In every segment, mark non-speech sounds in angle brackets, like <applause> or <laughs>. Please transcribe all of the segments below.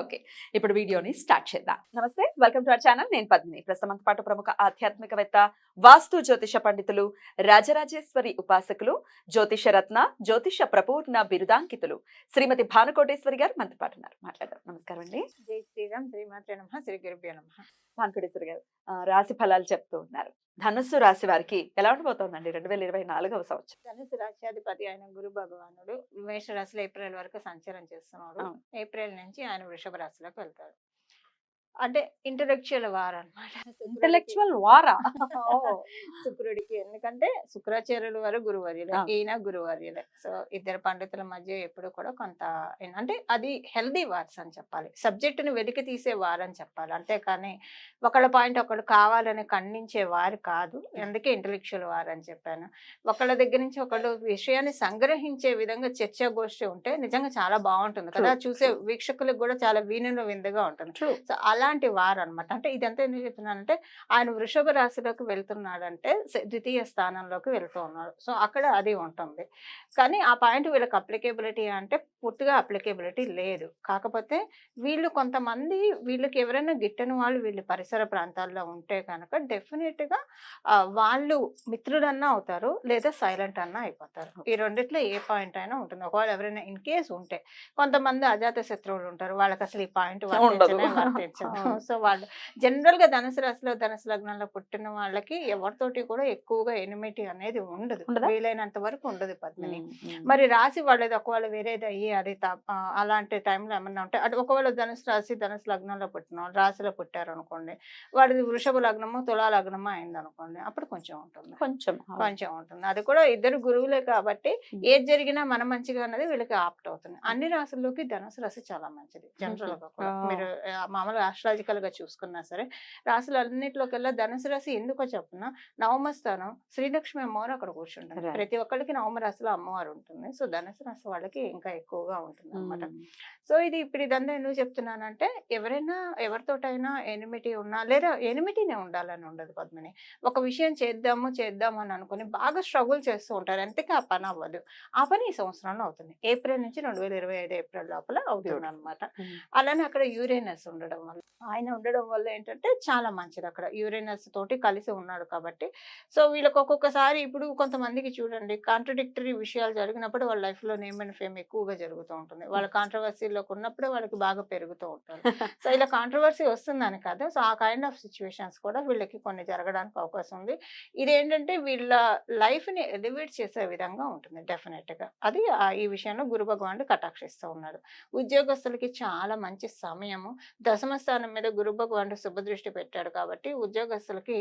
Okay ఇప్పుడు వీడియోని start చేద్దాం. నమస్తే వెల్కమ్ టు అవర్ ఛానల్. నేను పద్మిని. ప్రస్తుతం పాటు ప్రముఖ ఆధ్యాత్మికవేత్త వాస్తు జ్యోతిష పండితులు రాజరాజేశ్వరి ఉపాసకులు జ్యోతిష రత్న జ్యోతిష ప్రపూర్ణ బిరుదాంకితులు. శ్రీమతి భానుకోటేశ్వరి గారు మనతో పాటు ఉన్నారు. మాట్లాడారు నమస్కారం అండి. జై శ్రీరామ్. శ్రీమాత్రే నమ. శ్రీ గురుభ్యో నమ. భానుకోటేశ్వరి గారు రాశి ఫలాలు చెప్తూ ఉన్నారు. ధనుస్సు రాశి వారికి ఎలా ఉండబోతోందండి రెండు వేల ఇరవై నాలుగవ సంవత్సరం. ధనుసు రాశ్యాధిపతి అయిన గురు భగవానుడు మేష రాశిలో ఏప్రిల్ వరకు సంచారం చేస్తున్నాడు. ఏప్రిల్ నుంచి ఆయన వృషభ రాశిలోకి వెళ్తాడు. అంటే ఇంటలెక్చువల్ వార్ అనమాట ఇంటలెక్చువల్ వారా? శుక్రుడికి. ఎందుకంటే శుక్రాచార్యులు వారు గురువర్యులే. ఈయన గురువర్యులే. సో ఇద్దరు పండితుల మధ్య ఎప్పుడు కూడా కొంత అంటే అది హెల్దీ వార్స్ అని చెప్పాలి. సబ్జెక్ట్ని వెలికి తీసే వార్ అని చెప్పాలి. అంతేకాని ఒకళ్ళ పాయింట్ ఒకళ్ళు కావాలని ఖండించే వారు కాదు. అందుకే ఇంటలెక్చువల్ వార్ అని చెప్పాను. ఒకళ్ళ దగ్గర నుంచి ఒకళ్ళు విషయాన్ని సంగ్రహించే విధంగా చర్చా గోష్ఠి ఉంటే నిజంగా చాలా బాగుంటుంది కదా. చూసే. వీక్షకులకు కూడా చాలా వీణుల విందుగా ఉంటుంది. సో అలాంటి వారు అనమాట అంటే ఇదంతా ఎందుకు చెప్తున్నానంటే ఆయన వృషభ రాశిలోకి వెళ్తున్నాడంటే ద్వితీయ స్థానంలోకి వెళ్తూ ఉన్నాడు. సో అక్కడ అది ఉంటుంది. కానీ ఆ పాయింట్ వీళ్ళకి అప్లికేబిలిటీ అంటే పూర్తిగా అప్లికేబిలిటీ లేదు. కాకపోతే వీళ్ళు కొంతమంది వీళ్ళకి ఎవరైనా గిట్టని వాళ్ళు వీళ్ళు పరిసర ప్రాంతాల్లో ఉంటే కనుక డెఫినెట్గా వాళ్ళు మిత్రుడన్నా అవుతారు లేదా సైలెంట్ అన్నా అయిపోతారు. ఈ రెండిట్లో ఏ పాయింట్ అయినా ఉంటుంది. ఒకవేళ ఎవరైనా ఇన్ కేస్ ఉంటే కొంతమంది అజాత శత్రువులు ఉంటారు. వాళ్ళకి అసలు ఈ పాయింట్. వర్తించదు. సో వాళ్ళు జనరల్గా ధనుసు రాశిలో ధనుసు లగ్నంలో పుట్టిన వాళ్ళకి ఎవరితోటి కూడా ఎక్కువగా ఎనిమిటీ అనేది ఉండదు? వీలైనంత వరకు ఉండదు పద్మిని. మరి రాశి వాళ్ళది ఒకవేళ వేరేది అయ్యి అది అలాంటి టైంలో ఏమన్నా ఉంటే అటు ఒకవేళ ధనుసు రాశి ధనుసు లగ్నంలో పుట్టిన వాళ్ళు రాశిలో పుట్టారు అనుకోండి వాడిది వృషభ లగ్నము తులా లగ్నము అయింది అనుకోండి అప్పుడు కొంచెం ఉంటుంది. కొంచెం కొంచెం ఉంటుంది. అది కూడా ఇద్దరు గురువులే కాబట్టి. ఏది జరిగినా మన మంచిగా అన్నది వీళ్ళకి ఆప్ట్ అవుతుంది. అన్ని రాశుల్లోకి ధనుసు రాశి చాలా మంచిది. జనరల్గా కూడా. మీరు మామూలుగా ఆస్ట్రాలజికల్ గా చూసుకున్నా సరే రాశులు అన్నింటిలోకెల్లా ధనుసు రాశి ఎందుకో చెప్పున? నవమ స్థానం శ్రీలక్ష్మి అమ్మవారు అక్కడ Right. ప్రతి ఒక్కరికి నవమ రాశిలో అమ్మవారు ఉంటుంది. సో ధనుసు రాశి వాళ్ళకి ఇంకా ఎక్కువగా ఉంటుంది అనమాట సో ఇది ఇప్పుడు ఇదంతా ఎందుకు చెప్తున్నానంటే ఎవరైనా ఎవరితోటైనా ఎనిమిటీ ఉన్నా లేదా ఎనిమిటీనే ఉండాలని ఉండదు పద్మిని. ఒక విషయం చేద్దాము చేద్దాము అని అనుకుని బాగా స్ట్రగుల్ చేస్తూ ఉంటారు. ఎంతకీ ఆ పని అవ్వదు. ఆ పని ఈ సంవత్సరంలో అవుతుంది. ఏప్రిల్ నుంచి రెండు వేల ఇరవై ఐదు ఏప్రిల్ లోపల అవుతుంది. అనమాట. అలానే అక్కడ యూరేనస్ ఉండడం వల్ల ఆయన ఉండడం వల్ల ఏంటంటే చాలా మంచిది అక్కడ. యూరేనస్ తోటి కలిసి ఉన్నాడు కాబట్టి. సో వీళ్ళకి ఒక్కొక్కసారి ఇప్పుడు కొంతమందికి చూడండి కాంట్రడిక్టరీ విషయాలు జరిగినప్పుడు వాళ్ళ లైఫ్లో నేమ్ అండ్ ఫేమ్ ఎక్కువగా జరుగుతూ ఉంటుంది. వాళ్ళ కాంట్రవర్సీలోకి ఉన్నప్పుడు వాళ్ళకి బాగా పెరుగుతూ ఉంటారు. సో ఇలా కాంట్రవర్సీ వస్తుందని కాదు. సో ఆ కైండ్ ఆఫ్ సిచ్యువేషన్స్ కూడా వీళ్ళకి కొన్ని జరగడానికి అవకాశం ఉంది. ఇదేంటంటే వీళ్ళ లైఫ్ని ఎలివేట్ చేసే విధంగా ఉంటుంది డెఫినెట్గా అది ఆ ఈ విషయంలో గురు భగవానుడు కటాక్షిస్తూ ఉన్నాడు. ఉద్యోగస్తులకి చాలా మంచి సమయము దశమ స్థానం మీద గురు భగవానుడు శుభదృష్టి పెట్టాడు కాబట్టి ఉద్యోగస్తులకి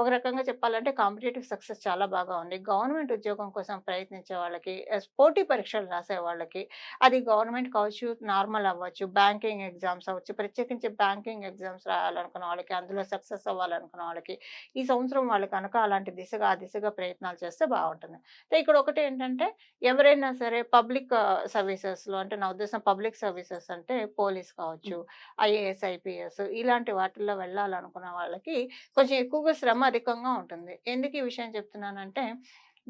ఒక రకంగా చెప్పాలంటే కాంపిటేటివ్ సక్సెస్ చాలా బాగా ఉంది. గవర్నమెంట్ ఉద్యోగం కోసం ప్రయత్నించే వాళ్ళకి పోటీ పరీక్షలు రాసే వాళ్ళకి అది గవర్నమెంట్ కావచ్చు నార్మల్ అవ్వచ్చు బ్యాంకింగ్ ఎగ్జామ్స్ అవ్వచ్చు ప్రత్యేకించి బ్యాంకింగ్ ఎగ్జామ్స్ రాయాలనుకున్న వాళ్ళకి అందులో సక్సెస్ అవ్వాలనుకున్న వాళ్ళకి ఈ సంవత్సరం వాళ్ళు కనుక అలాంటి దిశగా ఆ దిశగా ప్రయత్నాలు చేస్తే బాగుంటుంది. ఇక్కడ ఒకటి ఏంటంటే ఎవరైనా సరే పబ్లిక్ సర్వీసెస్లో అంటే నా ఉద్దేశం పబ్లిక్ సర్వీసెస్ అంటే పోలీస్ కావచ్చు ఐఏఎస్ ఐపీఎస్ ఇలాంటి వాటిల్లో వెళ్ళాలనుకున్న వాళ్ళకి కొంచెం ఎక్కువగా శ్రమ అధికంగా ఉంటుంది. ఎందుకు ఈ విషయం చెప్తున్నానంటే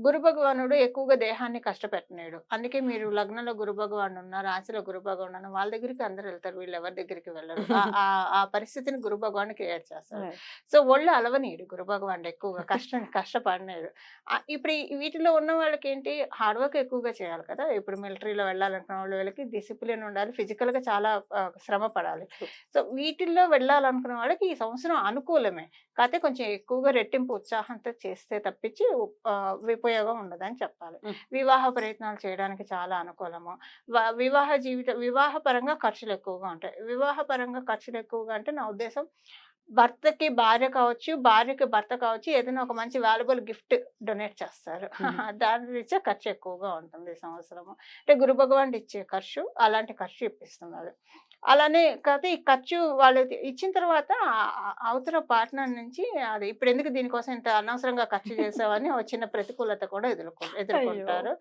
గురు భగవానుడు ఎక్కువగా దేహాన్ని కష్టపెట్టలేడు అందుకే మీరు లగ్నంలో గురు భగవానుడు ఉన్న రాశిలో గురు భగవానుడు ఉన్న వాళ్ళ దగ్గరికి అందరు వెళ్తారు. వీళ్ళు ఎవరి దగ్గరికి వెళ్ళరు. ఆ- <laughs> పరిస్థితిని గురు భగవాన్ క్రియేట్ చేస్తారు సో ఒళ్ళు అలవనీయుడు గురు భగవానుడు ఎక్కువగా. కష్టం కష్టపడినాడు ఇప్పుడు వీటిలో ఉన్న వాళ్ళకి ఏంటి హార్డ్ వర్క్ ఎక్కువగా చేయాలి కదా. ఇప్పుడు మిలిటరీలో వెళ్ళాలనుకున్న వాళ్ళు వీళ్ళకి డిసిప్లిన్ ఉండాలి. physical గా చాలా శ్రమ పడాలి. సో వీటిల్లో వెళ్ళాలనుకున్న వాళ్ళకి ఈ సంవత్సరం అనుకూలమే. కాకపోతే కొంచెం ఎక్కువగా రెట్టింపు ఉత్సాహంతో చేస్తే తప్పించి ఉపయోగం ఉండదని చెప్పాలి. వివాహ ప్రయత్నాలు చేయడానికి చాలా అనుకూలము. వివాహ జీవిత వివాహ పరంగా ఖర్చులు ఎక్కువగా ఉంటాయి. వివాహ పరంగా ఖర్చులు ఎక్కువగా అంటే నా ఉద్దేశం భర్తకి భార్య కావచ్చు భార్యకి భర్త కావచ్చు ఏదైనా ఒక మంచి వాల్యుబుల్ గిఫ్ట్ డొనేట్ చేస్తారు. <laughs> దాని రీత్యా ఖర్చు ఎక్కువగా ఉంటుంది ఈ సంవత్సరము. అంటే గురు భగవాన్ ఇచ్చే ఖర్చు అలాంటి ఖర్చు ఇప్పిస్తున్నారు. అలానే కాకపోతే ఈ ఖర్చు వాళ్ళు ఇచ్చిన తర్వాత అవతల పార్ట్నర్ నుంచి అది ఇప్పుడు ఎందుకు దీనికోసం ఇంత అనవసరంగా ఖర్చు చేసావని ఒక చిన్న ప్రతికూలత కూడా ఎదుర్కొ ఎదుర్కొంటారు.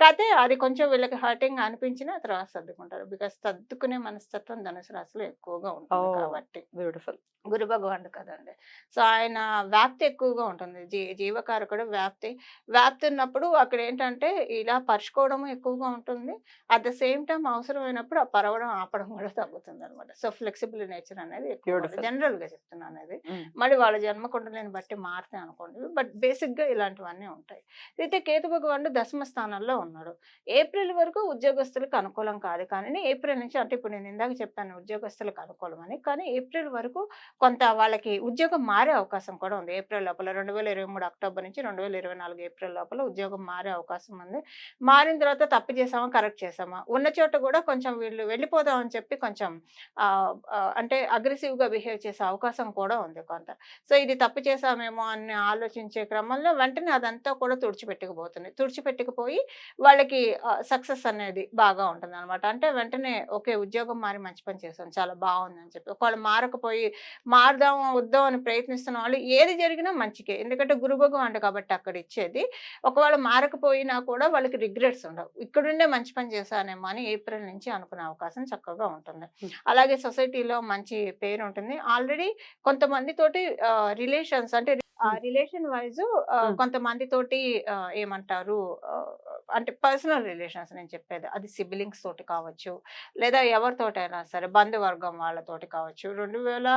కాకపోతే అది కొంచెం వీళ్ళకి హర్టింగ్ అనిపించినా తర్వాత సర్దుకుంటారు బికాస్ సర్దుకునే మనస్తత్వం ధనుసు రాశిలో ఎక్కువగా ఉంటుంది. కాబట్టి. బ్యూటిఫుల్. గురు భగవానుడు కదండి. సో ఆయన వ్యాప్తి ఎక్కువగా ఉంటుంది. జీ జీవకారకుడు వ్యాప్తి. వ్యాప్తి ఉన్నప్పుడు అక్కడ ఏంటంటే ఇలా పరుచుకోవడం ఎక్కువగా ఉంటుంది. అట్ ద సేమ్ టైం అవసరమైనప్పుడు ఆ పరవడం ఆపడం కూడా తగ్గుతుంది అనమాట సో ఫ్లెక్సిబుల్ నేచర్ అనేది. జనరల్గా చెప్తున్నాను అనేది. ఉమ్. మళ్ళీ వాళ్ళ జన్మకుండలిని బట్టి మారుతాయి అనుకోండి. బట్ బేసిక్గా ఇలాంటివన్నీ ఉంటాయి. అయితే కేతు భగవానుడు దశమ స్థానంలో ఉన్నాడు. ఏప్రిల్ వరకు ఉద్యోగస్తులకు అనుకూలం కాదు. కానీ ఏప్రిల్ నుంచి అంటే ఇప్పుడు నేను ఇందాక చెప్పాను ఉద్యోగస్తులకు అనుకూలం అని. కానీ ఏప్రిల్ వరకు కొంత వాళ్ళకి ఉద్యోగం మారే అవకాశం కూడా ఉంది. ఏప్రిల్ లోపల రెండు వేల ఇరవై మూడు అక్టోబర్ నుంచి రెండు వేల ఇరవై నాలుగు ఏప్రిల్ లోపల ఉద్యోగం మారే అవకాశం ఉంది. మారిన తర్వాత తప్పు చేసామా కరెక్ట్ చేసామా? ఉన్న చోట కూడా కొంచెం వీళ్ళు వెళ్ళిపోదాం అని చెప్పి కొంచెం అంటే అగ్రెసివ్గా గా బిహేవ్ చేసే అవకాశం కూడా ఉంది కొంత. సో ఇది తప్పు చేసామేమో అని ఆలోచించే క్రమంలో వెంటనే అదంతా కూడా తుడిచిపెట్టుకుపోతుంది. తుడిచిపెట్టుకుపోయి వాళ్ళకి సక్సెస్ అనేది బాగా ఉంటుంది అనమాట అంటే వెంటనే ఓకే ఉద్యోగం మారి మంచి పని చేసాం చాలా బాగుంది అని చెప్పి. ఒకవేళ మారకపోయి మారదాం వద్దాం అని ప్రయత్నిస్తున్న వాళ్ళు ఏది జరిగినా మంచికే. ఎందుకంటే గురుభోగం అంట కాబట్టి అక్కడ ఇచ్చేది. ఒకవేళ మారకపోయినా కూడా వాళ్ళకి రిగ్రెట్స్ ఉండవు. ఇక్కడుండే మంచి పని చేశానేమో అని ఏప్రిల్ నుంచి అనుకునే అవకాశం చక్కగా ఉంటుంది. Hmm. అలాగే సొసైటీలో మంచి పేరు ఉంటుంది ఆల్రెడీ కొంతమంది తోటి రిలేషన్స్ అంటే రిలేషన్ వైజ్. కొంతమంది తోటి ఏమంటారు అంటే పర్సనల్ రిలేషన్స్ నేను చెప్పేది. అది సిబ్లింగ్స్ తోటి కావచ్చు లేదా ఎవరితోటైనా సరే బంధువర్గం వాళ్ళతోటి కావచ్చు. రెండు వేల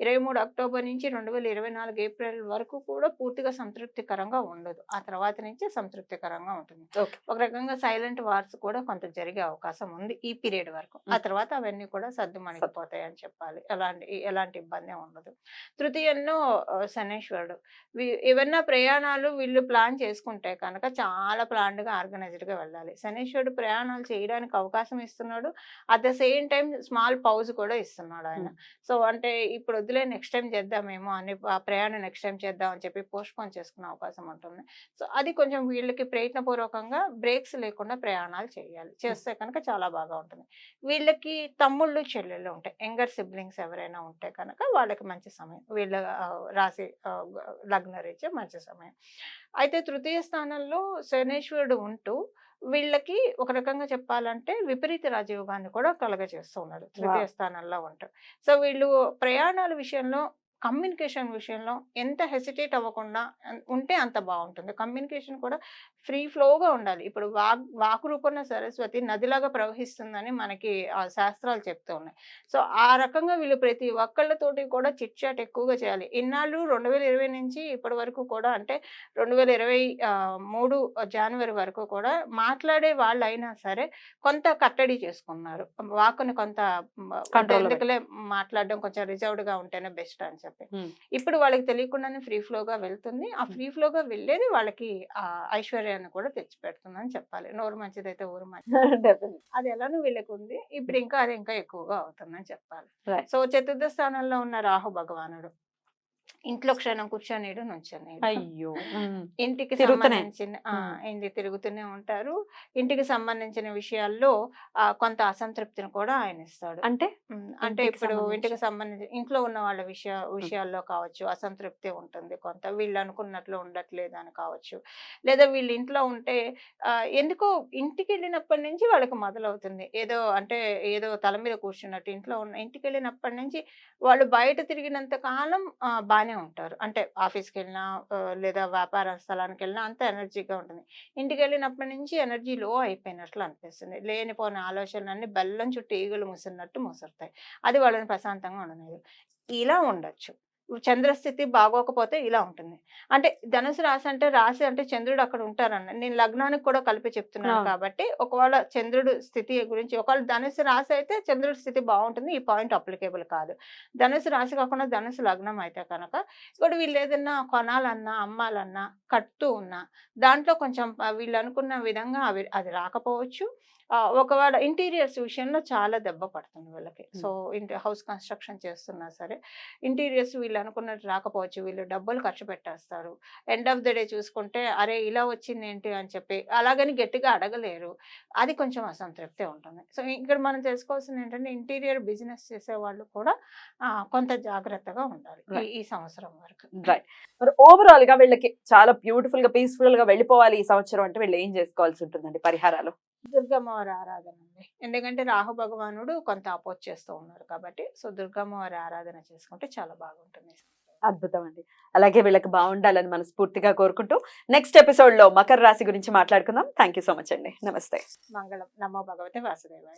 ఇరవై మూడు అక్టోబర్ నుంచి రెండు వేల ఇరవై నాలుగు ఏప్రిల్ వరకు కూడా పూర్తిగా సంతృప్తికరంగా ఉండదు. ఆ తర్వాత నుంచి సంతృప్తికరంగా ఉంటుంది. ఒక రకంగా సైలెంట్ వార్స్ కూడా కొంత జరిగే అవకాశం ఉంది ఈ పీరియడ్ వరకు. ఆ. తర్వాత అవన్నీ కూడా సర్దుమణిగిపోతాయి అని చెప్పాలి. ఎలాంటి ఎలాంటి ఇబ్బంది ఉండదు. తృతీయంలో శనేశ్వరుడు. ఏవన్నా ప్రయాణాలు వీళ్ళు ప్లాన్ చేసుకుంటే కనుక చాలా ప్లాన్డ్గా ఆర్గనైజ్డ్గా వెళ్ళాలి. శనీశ్వరుడు ప్రయాణాలు చేయడానికి అవకాశం ఇస్తున్నాడు. At the same time small pause కూడా ఇస్తున్నాడు ఆయన. సో అంటే ఇప్పుడు వదిలే నెక్స్ట్ టైం చేద్దామేమో అని ఆ ప్రయాణం నెక్స్ట్ టైం చేద్దాం అని చెప్పి పోస్ట్ పోన్ చేసుకునే అవకాశం ఉంటుంది. సో అది కొంచెం వీళ్ళకి ప్రయత్నపూర్వకంగా బ్రేక్స్ లేకుండా ప్రయాణాలు చేయాలి. చేస్తే కనుక చాలా బాగా ఉంటుంది. వీళ్ళకి తమ్ముళ్ళు చెల్లెళ్ళు ఉంటాయి. యంగర్ సిబ్లింగ్స్ ఎవరైనా ఉంటే కనుక వాళ్ళకి మంచి సమయం వీళ్ళ రాశి ఆ, లగ్న రీత్యా మంచి సమయం. అయితే తృతీయ స్థానంలో శనేశ్వరుడు ఉంటూ వీళ్ళకి ఒక రకంగా చెప్పాలంటే విపరీత రాజయోగాన్ని కూడా కలగజేస్తూ ఉన్నాడు తృతీయ స్థానంలో ఉంటూ. సో వీళ్ళు ప్రయాణాల విషయంలో కమ్యూనికేషన్ విషయంలో ఎంత హెసిటేట్ అవ్వకుండా ఉంటే అంత బాగుంటుంది. కమ్యూనికేషన్ కూడా ఫ్రీ ఫ్లోగా ఉండాలి. ఇప్పుడు వాక్ వాకు రూపంలో సరస్వతి నదిలాగా ప్రవహిస్తుందని మనకి ఆ శాస్త్రాలు చెప్తూ ఉన్నాయి. సో ఆ రకంగా వీళ్ళు ప్రతి ఒక్కళ్ళతోటి కూడా చిట్ చాట్ ఎక్కువగా చేయాలి. ఇన్నాళ్ళు రెండు వేల ఇరవై నుంచి ఇప్పటి వరకు కూడా అంటే రెండు వేల ఇరవై మూడు జనవరి వరకు కూడా మాట్లాడే వాళ్ళు అయినా సరే కొంత కట్టడి చేసుకున్నారు. వాకుని కొంత ఎందుకులే మాట్లాడడం కొంచెం రిజర్వ్డ్గా ఉంటేనే బెస్ట్ అని చెప్పి. ఇప్పుడు వాళ్ళకి తెలియకుండానే ఫ్రీ ఫ్లోగా వెళ్తుంది. ఆ. ఫ్రీ ఫ్లోగా వెళ్ళేది వాళ్ళకి ఆ ఐశ్వర్యాన్ని కూడా తెచ్చి పెడుతుందని చెప్పాలి. నోరు మంచిదైతే ఊరు మంచిది <laughs> అది ఎలానో వీళ్ళకి ఉంది ఇప్పుడు ఇంకా అది ఇంకా ఎక్కువగా అవుతుందని చెప్పాలి. సో చతుర్థ స్థానంలో ఉన్న రాహు భగవానుడు. ఇంట్లో క్షణం కూర్చొని నుంచొని అయ్యో. ఇంటికి. సంబంధించిన. ఇంటి తిరుగుతూనే ఉంటారు. ఇంటికి సంబంధించిన విషయాల్లో కొంత అసంతృప్తిని కూడా ఆయన ఇస్తాడు అంటే. అంటే ఇప్పుడు? ఇంటికి సంబంధించి ఇంట్లో ఉన్న వాళ్ళ విషయ విషయాల్లో కావచ్చు అసంతృప్తి ఉంటుంది కొంత. వీళ్ళు అనుకున్నట్లు ఉండట్లేదు అని కావచ్చు. లేదా వీళ్ళు ఇంట్లో ఉంటే ఎందుకో ఇంటికి వెళ్ళినప్పటి నుంచి వాళ్ళకి మొదలవుతుంది. ఏదో అంటే ఏదో తల మీద కూర్చున్నట్టు ఇంట్లో ఉన్న ఇంటికి వెళ్ళినప్పటి నుంచి వాళ్ళు బయట తిరిగినంత కాలం ఆ, ఎనర్జీగానే ఉంటారు. అంటే ఆఫీస్కి వెళ్ళినా లేదా వ్యాపార స్థలానికి వెళ్ళినా అంత ఎనర్జీగా ఉంటుంది. ఇంటికి వెళ్ళినప్పటి నుంచి ఎనర్జీ లో అయిపోయినట్లు అనిపిస్తుంది. లేనిపోయిన ఆలోచనలన్నీ బెల్లం చుట్టూ ఈగలు ముసిరినట్టు ముసురుతాయి. అది వాళ్ళని ప్రశాంతంగా ఉండలేదు ఇలా ఉండొచ్చు. చంద్రస్థితి బాగోకపోతే ఇలా ఉంటుంది. అంటే ధనుసు రాశి అంటే రాశి అంటే చంద్రుడు అక్కడ ఉంటారన్న నేను లగ్నానికి కూడా కలిపి చెప్తున్నాను. కాబట్టి ఒకవేళ చంద్రుడు స్థితి గురించి ఒకవేళ ధనుసు రాశి అయితే చంద్రుడి స్థితి బాగుంటుంది ఈ పాయింట్ అప్లికేబుల్ కాదు. ధనుసు రాశి కాకుండా ధనుసు లగ్నం అయితే కనుక ఇప్పుడు వీళ్ళు ఏదన్నా కొనాలన్నా అమ్మాలన్నా కట్టుతూ ఉన్నా దాంట్లో కొంచెం వీళ్ళు అనుకున్న విధంగా అవి అది రాకపోవచ్చు. ఒకవేళ ఇంటీరియర్స్ విషయంలో చాలా దెబ్బ పడుతుంది వీళ్ళకి. సో ఇంటి హౌస్ కన్స్ట్రక్షన్ చేస్తున్నా సరే ఇంటీరియర్స్ వీళ్ళు అనుకున్నట్టు రాకపోవచ్చు. వీళ్ళు డబ్బులు ఖర్చు పెట్టేస్తారు. ఎండ్ ఆఫ్ ద డే చూసుకుంటే అరే ఇలా వచ్చింది ఏంటి? అని చెప్పి అలాగని గట్టిగా అడగలేరు. అది కొంచెం అసంతృప్తి ఉంటుంది. సో ఇక్కడ మనం తెలుసుకోవాల్సింది ఏంటంటే ఇంటీరియర్ బిజినెస్ చేసే వాళ్ళు కూడా కొంత జాగ్రత్తగా ఉండాలి ఈ- సంవత్సరం వరకు. రైట్. మరి ఓవరాల్గా వీళ్ళకి చాలా బ్యూటిఫుల్గా పీస్ఫుల్గా వెళ్ళిపోవాలి ఈ సంవత్సరం అంటే వీళ్ళు ఏం చేసుకోవాల్సి ఉంటుందండి పరిహారాలు? దుర్గమ్మవారి ఆరాధన అండి. ఎందుకంటే రాహు భగవానుడు కొంత అపోజ్ చేస్తూ ఉన్నారు కాబట్టి సో దుర్గమ్మవారి ఆరాధన చేసుకుంటే చాలా బాగుంటుంది. అద్భుతం అండి. అలాగే వీళ్ళకి బాగుండాలని మనస్ఫూర్తిగా కోరుకుంటూ నెక్స్ట్ ఎపిసోడ్లో మకర రాశి గురించి మాట్లాడుకుందాం. థ్యాంక్ యూ సో మచ్ అండి. నమస్తే. మంగళం. నమో భగవతే వాసుదేవాయ.